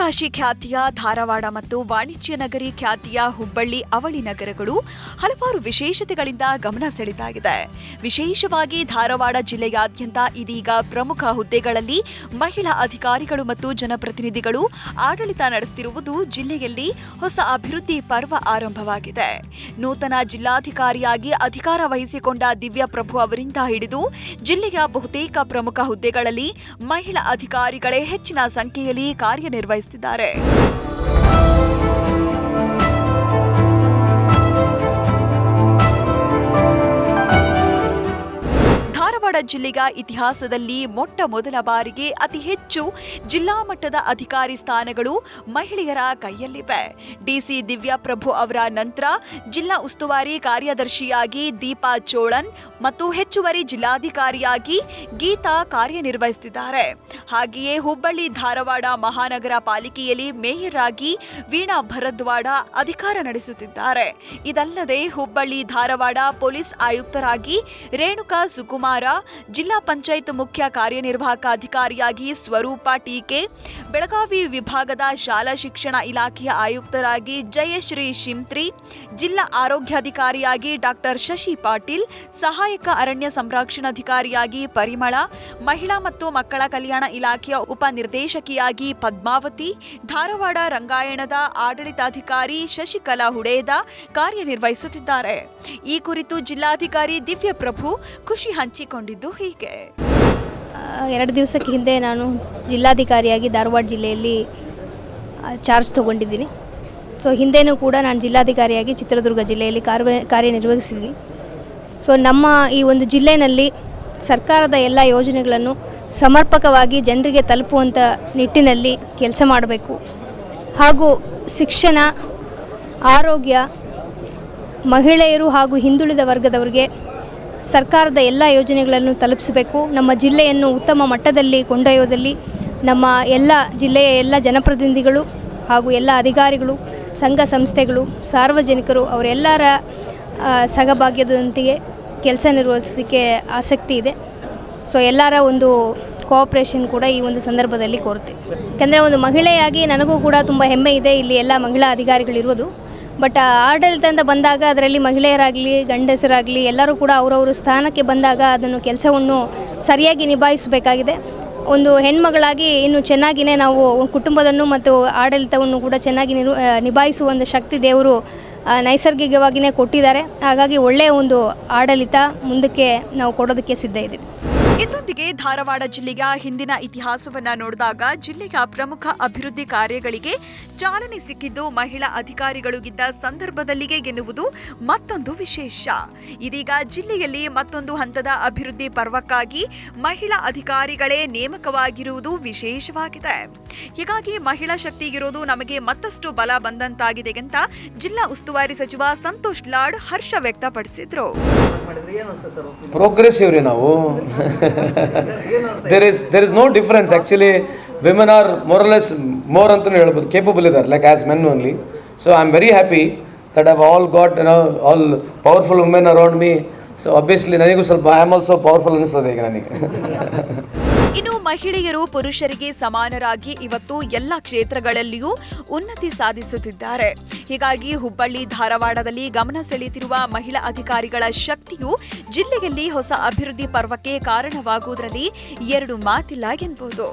ರಾಜಕಾಶಿ ಖ್ಯಾತಿಯ ಧಾರವಾಡ ಮತ್ತು ವಾಣಿಜ್ಯ ನಗರಿ ಖ್ಯಾತಿಯ ಹುಬ್ಬಳ್ಳಿ ಅವಳಿ ನಗರಗಳು ಹಲವಾರು ವಿಶೇಷತೆಗಳಿಂದ ಗಮನ ಸೆಳೆದಾಗಿದೆ. ವಿಶೇಷವಾಗಿ ಧಾರವಾಡ ಜಿಲ್ಲೆಯಾದ್ಯಂತ ಇದೀಗ ಪ್ರಮುಖ ಹುದ್ದೆಗಳಲ್ಲಿ ಮಹಿಳಾ ಅಧಿಕಾರಿಗಳು ಮತ್ತು ಜನಪ್ರತಿನಿಧಿಗಳು ಆಡಳಿತ ನಡೆಸುತ್ತಿರುವುದು ಜಿಲ್ಲೆಯಲ್ಲಿ ಹೊಸ ಅಭಿವೃದ್ಧಿ ಪರ್ವ ಆರಂಭವಾಗಿದೆ. ನೂತನ ಜಿಲ್ಲಾಧಿಕಾರಿಯಾಗಿ ಅಧಿಕಾರ ವಹಿಸಿಕೊಂಡ ದಿವ್ಯಾ ಪ್ರಭು ಅವರಿಂದ ಹಿಡಿದು ಜಿಲ್ಲೆಯ ಬಹುತೇಕ ಪ್ರಮುಖ ಹುದ್ದೆಗಳಲ್ಲಿ ಮಹಿಳಾ ಅಧಿಕಾರಿಗಳೇ ಹೆಚ್ಚಿನ ಸಂಖ್ಯೆಯಲ್ಲಿ ಕಾರ್ಯನಿರ್ವಹಿಸುತ್ತಿದ್ದಾರೆ ಧಾರವಾಡ ಜಿಲ್ಲೆಯ ಇತಿಹಾಸದಲ್ಲಿ ಮೊಟ್ಟ ಮೊದಲ ಬಾರಿಗೆ ಅತಿ ಹೆಚ್ಚು ಜಿಲ್ಲಾ ಮಟ್ಟದ ಅಧಿಕಾರಿ ಸ್ಥಾನಗಳು ಮಹಿಳೆಯರ ಕೈಯಲ್ಲಿವೆ. ಡಿಸಿ ದಿವ್ಯಾಪ್ರಭು ಅವರ ನಂತರ ಜಿಲ್ಲಾ ಉಸ್ತುವಾರಿ ಕಾರ್ಯದರ್ಶಿಯಾಗಿ ದೀಪಾ ಚೋಳನ್ ಮತ್ತು ಹೆಚ್ಚುವರಿ ಜಿಲ್ಲಾಧಿಕಾರಿಯಾಗಿ ಗೀತಾ ಕಾರ್ಯನಿರ್ವಹಿಸುತ್ತಿದ್ದಾರೆ. ಹಾಗೆಯೇ ಹುಬ್ಬಳ್ಳಿ, ಧಾರವಾಡ ಮಹಾನಗರ ಪಾಲಿಕೆಯಲ್ಲಿ ಮೇಯರ್ ಆಗಿ ವೀಣಾ ಭರದ್ವಾಡ ಅಧಿಕಾರ ನಡೆಸುತ್ತಿದ್ದಾರೆ. ಇದಲ್ಲದೆ ಹುಬ್ಬಳ್ಳಿ, ಧಾರವಾಡ ಪೊಲೀಸ್ ಆಯುಕ್ತರಾಗಿ ರೇಣುಕಾ ಸುಕುಮಾರ ಜಿಲ್ಲಾ ಪಂಚಾಯತ್ ಮುಖ್ಯ ಕಾರ್ಯನಿರ್ವಾಹಕ ಅಧಿಕಾರಿಯಾಗಿ ಸ್ವರೂಪ ಟೀಕೆ, ಬೆಳಗಾವಿ ವಿಭಾಗದ ಶಾಲಾ ಶಿಕ್ಷಣ ಇಲಾಖೆಯ ಆಯುಕ್ತರಾಗಿ ಜಯಶ್ರೀ ಶಿಂತ್ರಿ, ಜಿಲ್ಲಾ ಆರೋಗ್ಯಾಧಿಕಾರಿಯಾಗಿ ಡಾಕ್ಟರ್ ಶಶಿ ಪಾಟೀಲ್, ಸಹಾಯಕ ಅರಣ್ಯ ಸಂರಕ್ಷಣಾಧಿಕಾರಿಯಾಗಿ ಪರಿಮಳ, ಮಹಿಳಾ ಮತ್ತು ಮಕ್ಕಳ ಕಲ್ಯಾಣ ಇಲಾಖೆಯ ಉಪನಿರ್ದೇಶಕಿಯಾಗಿ ಪದ್ಮಾವತಿ, ಧಾರವಾಡ ರಂಗಾಯಣದ ಆಡಳಿತಾಧಿಕಾರಿ ಶಶಿಕಲಾ ಹುಡೇದ ಕಾರ್ಯನಿರ್ವಹಿಸುತ್ತಿದ್ದಾರೆ. ಈ ಕುರಿತು ಜಿಲ್ಲಾಧಿಕಾರಿ ದಿವ್ಯಪ್ರಭು ಖುಷಿ ಖುಷಿ ಹಂಚಿಕೊಂಡಿದ್ದು ಹೀಗೆ? ಎರಡು ದಿವಸಕ್ಕೆ ಹಿಂದೆ ನಾನು ಜಿಲ್ಲಾಧಿಕಾರಿಯಾಗಿ ಧಾರವಾಡ ಜಿಲ್ಲೆಯಲ್ಲಿ ಚಾರ್ಜ್ ತಗೊಂಡಿದ್ದೀನಿ. ಸೊ ಹಿಂದೆನೂ ಕೂಡ ನಾನು ಜಿಲ್ಲಾಧಿಕಾರಿಯಾಗಿ ಚಿತ್ರದುರ್ಗ ಜಿಲ್ಲೆಯಲ್ಲಿ ಕಾರ್ಯ ಕಾರ್ಯನಿರ್ವಹಿಸಿದ್ದೀನಿ. ಸೊ ನಮ್ಮ ಈ ಒಂದು ಜಿಲ್ಲೆಯಲ್ಲಿ ಸರ್ಕಾರದ ಎಲ್ಲ ಯೋಜನೆಗಳನ್ನು ಸಮರ್ಪಕವಾಗಿ ಜನರಿಗೆ ತಲುಪುವಂಥ ನಿಟ್ಟಿನಲ್ಲಿ ಕೆಲಸ ಮಾಡಬೇಕು. ಹಾಗೂ ಶಿಕ್ಷಣ, ಆರೋಗ್ಯ, ಮಹಿಳೆಯರು ಹಾಗೂ ಹಿಂದುಳಿದ ವರ್ಗದವರಿಗೆ ಸರ್ಕಾರದ ಎಲ್ಲ ಯೋಜನೆಗಳನ್ನು ತಲುಪಿಸಬೇಕು. ನಮ್ಮ ಜಿಲ್ಲೆಯನ್ನು ಉತ್ತಮ ಮಟ್ಟದಲ್ಲಿ ಕೊಂಡೊಯ್ಯೋದಲ್ಲಿ ನಮ್ಮ ಎಲ್ಲ ಜಿಲ್ಲೆಯ ಎಲ್ಲ ಜನಪ್ರತಿನಿಧಿಗಳು ಹಾಗೂ ಎಲ್ಲ ಅಧಿಕಾರಿಗಳು, ಸಂಘ ಸಂಸ್ಥೆಗಳು, ಸಾರ್ವಜನಿಕರು ಅವರೆಲ್ಲರ ಸಹಭಾಗ್ಯದೊಂದಿಗೆ ಕೆಲಸ ನಿರ್ವಹಿಸೋದಕ್ಕೆ ಆಸಕ್ತಿ ಇದೆ. ಸೊ ಎಲ್ಲರ ಒಂದು ಕೋಆಪ್ರೇಷನ್ ಕೂಡ ಈ ಒಂದು ಸಂದರ್ಭದಲ್ಲಿ ಕೋರುತ್ತೆ. ಯಾಕಂದರೆ ಒಂದು ಮಹಿಳೆಯಾಗಿ ನನಗೂ ಕೂಡ ತುಂಬ ಹೆಮ್ಮೆ ಇದೆ. ಇಲ್ಲಿ ಎಲ್ಲ ಮಹಿಳಾ ಅಧಿಕಾರಿಗಳಿರೋದು ಬಟ್ ಆಡಳಿತದಿಂದ ಬಂದಾಗ ಅದರಲ್ಲಿ ಮಹಿಳೆಯರಾಗಲಿ, ಗಂಡಸರಾಗಲಿ ಎಲ್ಲರೂ ಕೂಡ ಅವರವರು ಸ್ಥಾನಕ್ಕೆ ಬಂದಾಗ ಅದನ್ನು ಕೆಲಸವನ್ನು ಸರಿಯಾಗಿ ನಿಭಾಯಿಸಬೇಕಾಗಿದೆ. ಒಂದು ಹೆಣ್ಮಗಳಾಗಿ ಇನ್ನು ಚೆನ್ನಾಗಿಯೇ ನಾವು ಕುಟುಂಬದನ್ನು ಮತ್ತು ಆಡಳಿತವನ್ನು ಕೂಡ ಚೆನ್ನಾಗಿ ನಿರು ನಿಭಾಯಿಸುವ ಒಂದು ಶಕ್ತಿ ದೇವರು ನೈಸರ್ಗಿಕವಾಗಿಯೇ ಕೊಟ್ಟಿದ್ದಾರೆ. ಹಾಗಾಗಿ ಒಳ್ಳೆಯ ಒಂದು ಆಡಳಿತ ಮುಂದಕ್ಕೆ ನಾವು ಕೊಡೋದಕ್ಕೆ ಸಿದ್ಧ ಇದ್ದೀವಿ. ಇದರೊಂದಿಗೆ ಧಾರವಾಡ ಜಿಲ್ಲೆಯ ಹಿಂದಿನ ಇತಿಹಾಸವನ್ನ ನೋಡಿದಾಗ ಜಿಲ್ಲೆಯ ಪ್ರಮುಖ ಅಭಿವೃದ್ಧಿ ಕಾರ್ಯಗಳಿಗೆ ಚಾಲನೆ ಸಿಕ್ಕಿದ್ದು ಮಹಿಳಾ ಅಧಿಕಾರಿಗಳು ಇದ್ದ ಸಂದರ್ಭದಲ್ಲಿಯೇ ಎನ್ನುವುದು ಮತ್ತೊಂದು ವಿಶೇಷ. ಇದೀಗ ಜಿಲ್ಲೆಯಲ್ಲಿ ಮತ್ತೊಂದು ಹಂತದ ಅಭಿವೃದ್ಧಿ ಪರ್ವಕ್ಕಾಗಿ ಮಹಿಳಾ ಅಧಿಕಾರಿಗಳೇ ನೇಮಕವಾಗಿರುವುದು ವಿಶೇಷವಾಗಿದೆ. ಹೀಗಾಗಿ ಮಹಿಳಾ ಶಕ್ತಿ ಇರೋದು ನಮಗೆ ಮತ್ತಷ್ಟು ಬಲ ಬಂದಂತಾಗಿದೆ ಅಂತ ಜಿಲ್ಲಾ ಉಸ್ತುವಾರಿ ಸಚಿವ ಸಂತೋಷ್ ಲಾಡ್ ಹರ್ಷ ವ್ಯಕ್ತಪಡಿಸಿದ್ರು. ಪ್ರೋಗ್ರೆಸಿವ್ ರೀ ನಾವು. There is there is no difference actually women are more or less more ಅಂತಲೂ ಹೇಳ್ಬೋದು ಕೇಪಬಲ್ ಇದ್ದಾರೆ like as men only so I am very happy that have all got no all powerful women around me so obviously ನನಗೂ ಸ್ವಲ್ಪ I am also powerful ಅನ್ನಿಸ್ತದೆ ಈಗ ನನಗೆ. ಇನ್ನು ಮಹಿಳೆಯರು ಪುರುಷರಿಗೆ ಸಮಾನರಾಗಿ ಇವತ್ತು ಎಲ್ಲ ಕ್ಷೇತ್ರಗಳಲ್ಲಿಯೂ ಉನ್ನತಿ ಸಾಧಿಸುತ್ತಿದ್ದಾರೆ. ಹೀಗಾಗಿ ಹುಬ್ಬಳ್ಳಿ, ಧಾರವಾಡದಲ್ಲಿ ಗಮನ ಸೆಳೆಯುತ್ತಿರುವ ಮಹಿಳಾ ಅಧಿಕಾರಿಗಳ ಶಕ್ತಿಯು ಜಿಲ್ಲೆಯಲ್ಲಿ ಹೊಸ ಅಭಿವೃದ್ಧಿ ಪರ್ವಕ್ಕೆ ಕಾರಣವಾಗುವುದರಲ್ಲಿ ಎರಡು ಮಾತಿಲ್ಲ ಎನ್ಬೋದು